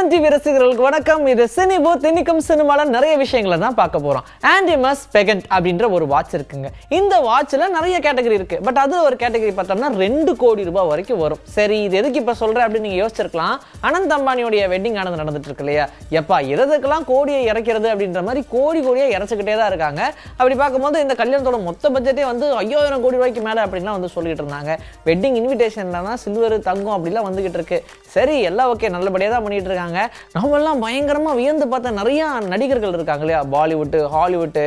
Sun TV ரசிகர்களுக்கு வணக்கம். இது சினிபோ திணிக்கும் சினிமால நிறைய விஷயங்களை தான் பார்க்க போறோம். ஆண்டிமஸ் பெகண்ட் அப்படின்ற ஒரு வாட்ச் இருக்குங்க. இந்த வாட்ச்ல நிறைய கேட்டகரி இருக்கு. பட் அது ஒரு கேட்டகரி பார்த்தோம்னா ரெண்டு கோடி ரூபாய் வரைக்கும் வரும். சரி இது எதுக்கு இப்போ சொல்றேன் அப்படின்னு நீங்க யோசிச்சிருக்கலாம். அனந்த் அம்பானியோடைய வெட்டிங் ஆனது நடந்துட்டு இருக்கு இல்லையா? எப்பா எதுக்கெல்லாம் கோடியை இறக்கிறது அப்படின்ற மாதிரி கோடி கோடியா இறச்சிக்கிட்டே தான் இருக்காங்க. அப்படி பார்க்கும்போது இந்த கல்யாணத்தோட மொத்த பட்ஜெட்டே வந்து ஐயாயிரம் கோடி ரூபாய்க்கு மேல அப்படின்லாம் வந்து சொல்லிட்டு இருந்தாங்க. வெட்டிங் இன்விடேஷன்லாம் சில்வர் தங்கம் அப்படிலாம் வந்துகிட்டு இருக்கு. சரி எல்லாம் ஓகே நல்லபடியாக தான் பண்ணிட்டு இருக்காங்க. நம்மெல்லாம் பயங்கரமாக வியந்து பார்த்த நிறைய நடிகர்கள் இருக்காங்க இல்லையா? பாலிவுட்டு ஹாலிவுட்டு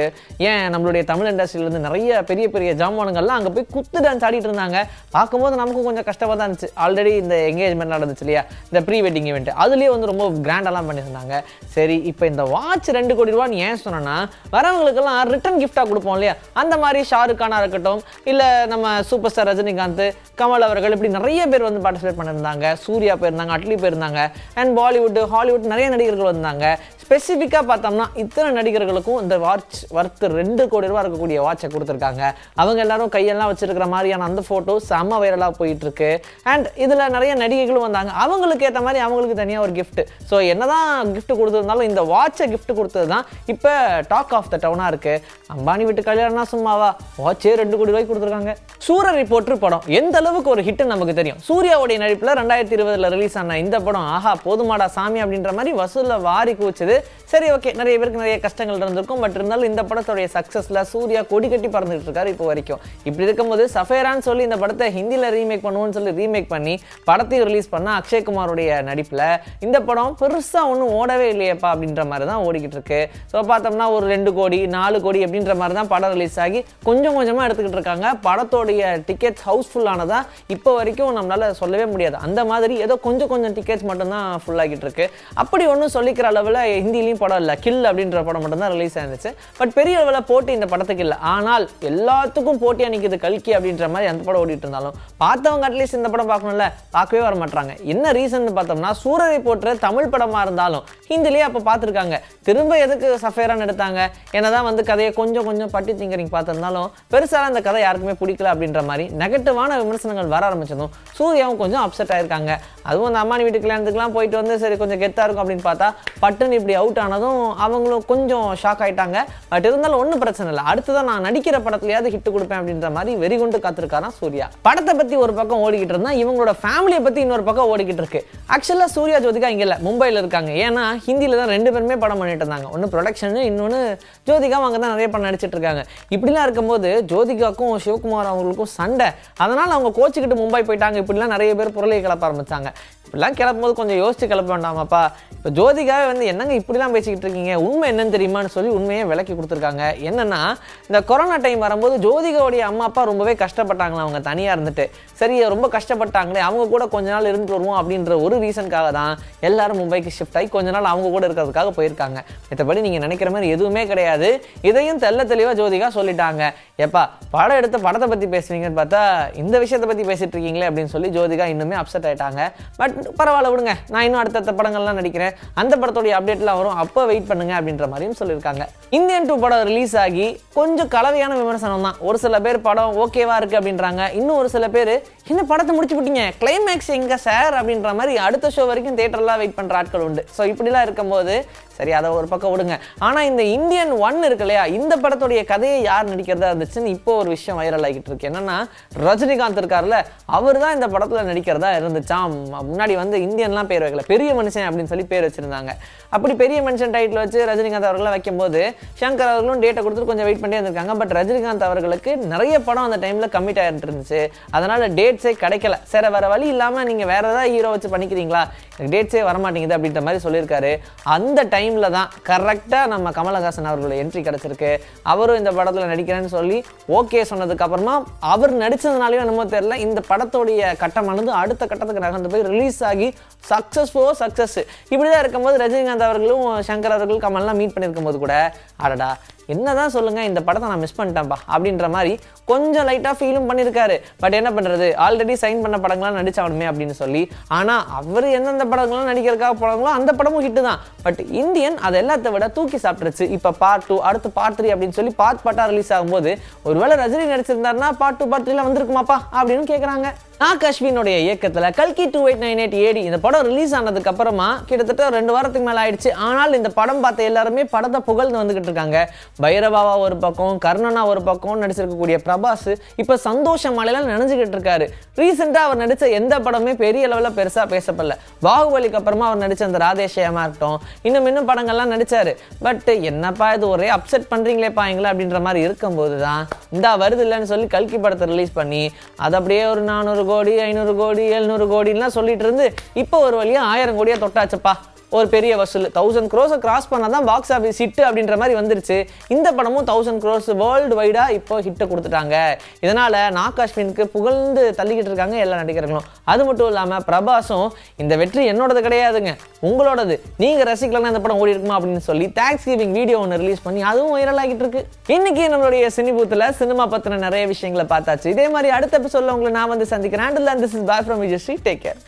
ஏன் நம்மளுடைய தமிழ் இண்டஸ்ட்ரியிலேருந்து நிறைய பெரிய பெரிய ஜாமானுங்கள்லாம் அங்கே போய் குத்து டான்ஸ் ஆடிட்டு இருந்தாங்க. பார்க்கும்போது நமக்கும் கொஞ்சம் கஷ்டமாக தான் இருந்துச்சு. ஆல்ரெடி இந்த எங்கேஜ்மெண்ட் நடந்துச்சு இல்லையா? இந்த ப்ரீ வெட்டிங் ஈவெண்ட் அதுலேயே வந்து ரொம்ப கிராண்டெல்லாம் பண்ணியிருந்தாங்க. சரி இப்போ இந்த வாட்ச் ரெண்டு கோடி ரூபான்னு ஏன் சொன்னேன்னா வரவங்களுக்கெல்லாம் ரிட்டன் கிஃப்டாக கொடுப்போம் இல்லையா? அந்த மாதிரி ஷாருக் கானாக இருக்கட்டும் இல்லை நம்ம சூப்பர் ஸ்டார் ரஜினிகாந்த் கமல் அவர்கள் இப்படி நிறைய பேர் வந்து பார்ட்டிசிபேட் பண்ணியிருந்தாங்க. சூர்யா போயிருந்தாங்க அட்லி போயிருந்தாங்க. அண்ட் பாலிவுட் ஹாலிவுட் நிறைய நடிகர்கள் வந்தாங்க. ஸ்பெசிஃபிக்காக பார்த்தோம்னா இத்தனை நடிகர்களுக்கும் இந்த வாட்ச் ஒர்த்து ரெண்டு கோடி ரூபா இருக்கக்கூடிய வாட்சை கொடுத்துருக்காங்க. அவங்க எல்லாரும் கையெல்லாம் வச்சிருக்கிற மாதிரியான அந்த ஃபோட்டோ செம்ம வைரலாக போயிட்டுருக்கு. அண்ட் இதில் நிறைய நடிகைகளும் வந்தாங்க. அவங்களுக்கு ஏற்ற மாதிரி அவங்களுக்கு தனியாக ஒரு கிஃப்ட் ஸோ என்னதான் கிஃப்ட் கொடுத்துருந்தாலும் இந்த வாட்சை கிஃப்ட் கொடுத்தது தான் இப்போ டாக் ஆஃப் த டவுனாக இருக்குது அம்பானி வீட்டு கல்யாணம்னா சும்மாவா? வாட்சே ரெண்டு கோடி ரூபாய்க்கு கொடுத்துருக்காங்க. சூர ரிப்போர்ட்ரு படம். எந்த அளவுக்கு ஒரு ஹிட் நமக்கு தெரியும். சூர்யாவுடைய நடிப்பில் ரெண்டாயிரத்தி இருபதில் ரிலீஸ் ஆன இந்த படம் ஆஹா போதுமாடா சாமி அப்படின்ற மாதிரி வசூலில் வாரி குவிச்சது சரி ஓகே நிறைய பேருக்கு நிறைய கஷ்டங்கள் இருந்திருக்கும் பட் இருந்தாலும் இந்த படத்துடைய சக்ஸஸில் சூர்யா கொடி கட்டி பறந்துட்டு இருக்காரு இப்போ வரைக்கும். இப்படி இருக்கும்போது சஃபேரான்னு சொல்லி இந்த படத்தை ஹிந்தியில் ரீமேக் பண்ணுவோம்னு சொல்லி ரீமேக் பண்ணி படத்தையும் ரிலீஸ் பண்ணால் அக்ஷய்குமாருடைய நடிப்பில் இந்த படம் பெருசாக ஒன்றும் ஓடவே இல்லையேப்பா அப்படின்ற மாதிரி தான் ஓடிக்கிட்டு இருக்கு. ஸோ பார்த்தோம்னா ஒரு ரெண்டு கோடி நாலு கோடி அப்படின்ற மாதிரி தான் படம் ரிலீஸ் ஆகி கொஞ்சம் கொஞ்சமாக எடுத்துக்கிட்டு இருக்காங்க. படத்தோடைய டிக்கெட்ஸ் ஹவுஸ்ஃபுல் இப்போ வரைக்கும் நம்மளால சொல்லவே முடியாது. அந்த மாதிரி ஏதோ கொஞ்சம் கொஞ்சம் டிக்கெட்ஸ் மட்டும்தான் ஃபுல் ஆகிட்டு இருக்கு. அப்படி ஒன்றும் சொல்லிக்கிற அளவில் ஹிந்திலையும் படம் இல்லை. கில் அப்படின்ற படம் மட்டும்தான் ரிலீஸ் ஆயிருந்துச்சு. பட் பெரிய அளவில் போட்டி இந்த படத்துக்கு இல்லை. ஆனால் எல்லாத்துக்கும் போட்டியாக நிற்கிது கல்கி அப்படின்ற மாதிரி அந்த படம் ஓடிட்டு இருந்தாலும் பார்த்தவங்க அட்லீஸ்ட் இந்த படம் பார்க்கணும்ல பார்க்கவே வர மாட்டாங்க என்ன ரீசன் பார்த்தோம்னா சூரரை போற்ற தமிழ் படமாக இருந்தாலும் ஹிந்திலேயே அப்போ பார்த்துருக்காங்க. திரும்ப எதுக்கு சஃபேரான் எடுத்தாங்க? என்னதான் வந்து கதையை கொஞ்சம் கொஞ்சம் பட்டி திங்கரிங் பார்த்துருந்தாலும் பெருசாக அந்த கதை யாருக்குமே பிடிக்கல அப்படின்ற மாதிரி நெகட்டிவான விமர்சனங்கள் வர ஆரம்பிச்சதும் சூர்யாவும் கொஞ்சம் அப்செட் ஆயிருக்காங்க. அதுவும் அந்த அம்மானி வீட்டு கல்யாணத்துக்குலாம் போயிட்டு வந்து சரி கொஞ்சம் கெத்தாக இருக்கும் அப்படின்னு பார்த்தா பட்டுன்னு இப்படி அவுட் ஆனதும் அவங்களும் கொஞ்சம் ஷாக் ஆயிட்டாங்க. பட் இருந்தாலும் ஒன்றும் பிரச்சனை இல்லை. அடுத்ததான் நான் நடிக்கிற படத்துலையாவது ஹிட் கொடுப்பேன் அப்படின்ற மாதிரி வெறி கொண்டு காத்திருக்காராம் சூர்யா. படத்தை பற்றி ஒரு பக்கம் ஓடிக்கிட்டு இருந்தால் இவங்களோட ஃபேமிலியை பற்றி இன்னொரு பக்கம் ஓடிக்கிட்டு இருக்கு. ஆக்சுவலாக சூர்யா ஜோதிகா இங்கே இல்லை மும்பையில் இருக்காங்க. ஏன்னா ஹிந்தியில் தான் ரெண்டு பேருமே படம் பண்ணிட்டு இருந்தாங்க. ஒன்று ப்ரொடக்ஷன் இன்னொன்று ஜோதிகா அவங்க தான் நிறைய படம் நடிச்சிட்டு இருக்காங்க. இப்படிலாம் இருக்கும்போது ஜோதிகாக்கும் சிவகுமார் அவங்களுக்கும் சண்டை. அதனால் அவங்க கோச்சிக்கிட்டு மும்பை போயிட்டாங்க. இப்படிலாம் நிறைய பேர் பொருளை கிளப்ப ஆரம்பிச்சாங்க. இப்படிலாம் கிளப்பும்போது கொஞ்சம் யோசிச்சு கிளப்ப வேண்டாமாப்பா. இப்போ ஜோதிகாவே வந்து என்னங்க இப்படிலாம் பேசிக்கிட்டு இருக்கீங்க. உண்மை என்னன்னு தெரியுமான்னு சொல்லி உண்மையை விளக்கி கொடுத்துருக்காங்க. என்னன்னா இந்த கொரோனா டைம் வரும்போது ஜோதிகாவுடைய அம்மா அப்பா ரொம்பவே கஷ்டப்பட்டாங்களா? அவங்க தனியாக இருந்துட்டு. சரி ரொம்ப கஷ்டப்பட்டாங்களே அவங்க கூட கொஞ்ச நாள் இருந்துட்டு வருவோம் அப்படின்ற ஒரு ரீசனுக்காக தான் எல்லாரும் மும்பைக்கு ஷிஃப்ட் ஆகி கொஞ்ச நாள் அவங்க கூட இருக்கிறதுக்காக போயிருக்காங்க. மற்றபடி நீங்கள் நினைக்கிற மாதிரி எதுவுமே கிடையாது. இதையும் தெல்ல தெளிவாக ஜோதிகா சொல்லிட்டாங்க. எப்பா படம் எடுத்து படத்தை பற்றி பேசுவீங்கன்னு பார்த்தா இந்த விஷயத்தை பற்றி பேசிட்டு இருக்கீங்களே அப்படின்னு சொல்லி ஜோதிகா இன்னுமே அப்செட் ஆயிட்டாங்க. பட் பரவாயில்ல விடுங்க. நான் இன்னும் அடுத்தடுத்த படங்கள்லாம் நடிக்கிறேன். அந்த படத்தோடைய ரிலீஸாக வரும். அப்போ வெயிட் பண்ணுங்க அப்படின்ற மாதிரியும் சொல்லியிருக்காங்க. இந்தியன் டூ படம் ரிலீஸ் ஆகி கொஞ்சம் கலவையான விமர்சனம் தான். ஒரு சில பேர் படம் ஓகேவா இருக்கு அப்படின்றாங்க. இன்னும் ஒரு சில பேர் என்ன படத்தை முடிச்சு விட்டீங்க? கிளைமேக்ஸ் எங்க சார் அப்படின்ற மாதிரி அடுத்த ஷோ வரைக்கும் தேட்டர்லாம் வெயிட் பண்ற ஆட்கள் உண்டு. ஸோ இப்படிலாம் இருக்கும்போது சரி அதை ஒரு பக்கம் விடுங்க. ஆனால் இந்த இந்தியன் ஒன் இருக்கு இல்லையா? இந்த படத்துடைய கதையை யார் நடிக்கிறதா இருந்துச்சுன்னு இப்போ ஒரு விஷயம் வைரல் ஆகிட்டு இருக்கு. என்னன்னா ரஜினிகாந்த் இருக்கார்ல அவர் தான் இந்த படத்தில் நடிக்கிறதா இருந்துச்சாம். முன்னாடி வந்து இந்தியன்லாம் பேர் வைக்கல. பெரிய மனுஷன் அப்படின்னு சொல்லி பேர் வச்சிருந்தாங்க. அப்படி பெரிய மென்ஷன் டைட்டில் வச்சு ரஜினிகாந்த் அவர்களை வைக்கும்போது சங்கர் அவர்களும் டேட்டை கொடுத்துட்டு கொஞ்சம் வெயிட் பண்ணி இருந்திருக்காங்க. பட் ரஜினிகாந்த் அவர்களுக்கு நிறைய படம் அந்த டைமில் கம்மிட் ஆகிட்டு இருந்துச்சு. அதனால் டேட்ஸே கிடைக்கல. சரி வேற வழி இல்லாமல் நீங்கள் வேற ஏதாவது ஹீரோ வச்சு பண்ணிக்கிறீங்களா? எனக்கு டேட்ஸே வரமாட்டேங்குது அப்படின்ற மாதிரி சொல்லியிருக்காரு. அந்த டைமில் தான் கரெக்டாக நம்ம கமலஹாசன் அவர்களோட என்ட்ரி கிடச்சிருக்கு. அவரும் இந்த படத்தில் நடிக்கிறேன்னு சொல்லி ஓகே சொன்னதுக்கு அப்புறமா அவர் நடித்ததுனாலையும் என்னமோ தெரியல. இந்த படத்தோடைய கட்டமானது அடுத்த கட்டத்துக்கு நகர்ந்து போய் ரிலீஸ் ஆகி சக்ஸஸ் சக்ஸஸ்ஃபோ சக்ஸஸ் இப்படி தான் இருக்கும்போது ரஜினிகாந்த் அவர்கள் அவர்களும் சங்கர் அவர்கள் கமல்லாம் மீட் பண்ணியிருக்கும் போது கூட அடடா என்னதான் சொல்லுங்க இந்த படத்தை நான் மிஸ் பண்ணிட்டேன்ப்பா அப்படின்ற மாதிரி கொஞ்சம் லைட்டாக ஃபீலும் பண்ணியிருக்காரு பட் என்ன பண்ணுறது ஆல்ரெடி சைன் பண்ண படங்கள்லாம் நடிச்சாகணுமே அப்படின்னு சொல்லி ஆனால் அவர் எந்தெந்த படங்கள்லாம் நடிக்கிறதுக்காக படங்களோ அந்த படமும் ஹிட்டு தான். பட் இந்தியன் அதை எல்லாத்த விட தூக்கி சாப்பிட்டுருச்சு. இப்போ பார்ட் டூ அடுத்து பார்ட் த்ரீ அப்படின்னு சொல்லி பார்ட் பாட்டாக ரிலீஸ் ஆகும்போது ஒருவேளை ரஜினி நடிச்சிருந்தாருன்னா பார்ட் டூ பார்ட் த்ரீல வந்திருக்குமாப்பா அப்படின்னு கேட்குறாங்க நாக் அஸ்வினுடைய இயக்கத்தில் கல்கி two eight nine eight AD இந்த படம் ரிலீஸ் ஆனதுக்கு அப்புறமா கிட்டத்தட்ட ரெண்டு வாரத்துக்கு மேலே ஆயிடுச்சு. ஆனால் இந்த படம் பார்த்த எல்லாருமே படத்தை புகழ்ந்து வந்துகிட்டு இருக்காங்க. பைரவாவா ஒரு பக்கம் கர்ணனா ஒரு பக்கம் நடிச்சிருக்கக்கூடிய பிரபாஸ் இப்ப சந்தோஷ மலையில நினைஞ்சுக்கிட்டு இருக்காரு. ரீசெண்டா அவர் நடிச்ச எந்த படமே பெரிய அளவில் பெருசா பேசப்படல. பாகுபலிக்கு அப்புறமா அவர் நடிச்ச அந்த ராதேஷயமா இருக்கட்டும் இன்னும் இன்னும் படங்கள்லாம் நடிச்சாரு. பட் என்னப்பா இது ஒரே அப்செட் பண்றீங்களேப்பா எங்களை அப்படின்ற மாதிரி இருக்கும்போது தான் இந்த வருது இல்லைன்னு சொல்லி கல்கி படத்தை ரிலீஸ் பண்ணி அது அப்படியே ஒரு நானூறு கோடி ஐநூறு கோடி எழுநூறு கோடின்லாம் சொல்லிட்டு இருந்து இப்போ ஒரு வழியா ஆயிரம் கோடியா தொட்டாச்சுப்பா. ஒரு பெரிய வசூல். தௌசண்ட் க்ரோஸை கிராஸ் பண்ணால் தான் பாக்ஸ் ஆஃபீஸ் ஹிட் அப்படின்ற மாதிரி வந்துருச்சு. இந்த படமும் தௌசண்ட் க்ரோஸ் வேர்ல்டு வைடாக இப்போ ஹிட்டை கொடுத்துட்டாங்க. இதனால் நாக் அஸ்வினுக்கு புகழ்ந்து தள்ளிக்கிட்டு இருக்காங்க எல்லா நடிகர்களும். அது மட்டும் இல்லாமல் பிரபாஸும் இந்த வெற்றி என்னோடது கிடையாதுங்க. உங்களோடது. நீங்கள் ரசிக்கலன்னா இந்த படம் ஓடி இருக்குமா அப்படின்னு சொல்லி தேங்க்ஸ் கிவிங் வீடியோ ஒன்று ரிலீஸ் பண்ணி அதுவும் வைரல் ஆகிட்டு இருக்கு. இன்னைக்கு நம்மளுடைய சினிபூத்தில் சினிமா பற்றின நிறைய விஷயங்களை பார்த்தாச்சு. இதே மாதிரி அடுத்த எபிசோடில் உங்களை நான் வந்து சந்திக்கிறேன். And this is bye from Vijay Sri take care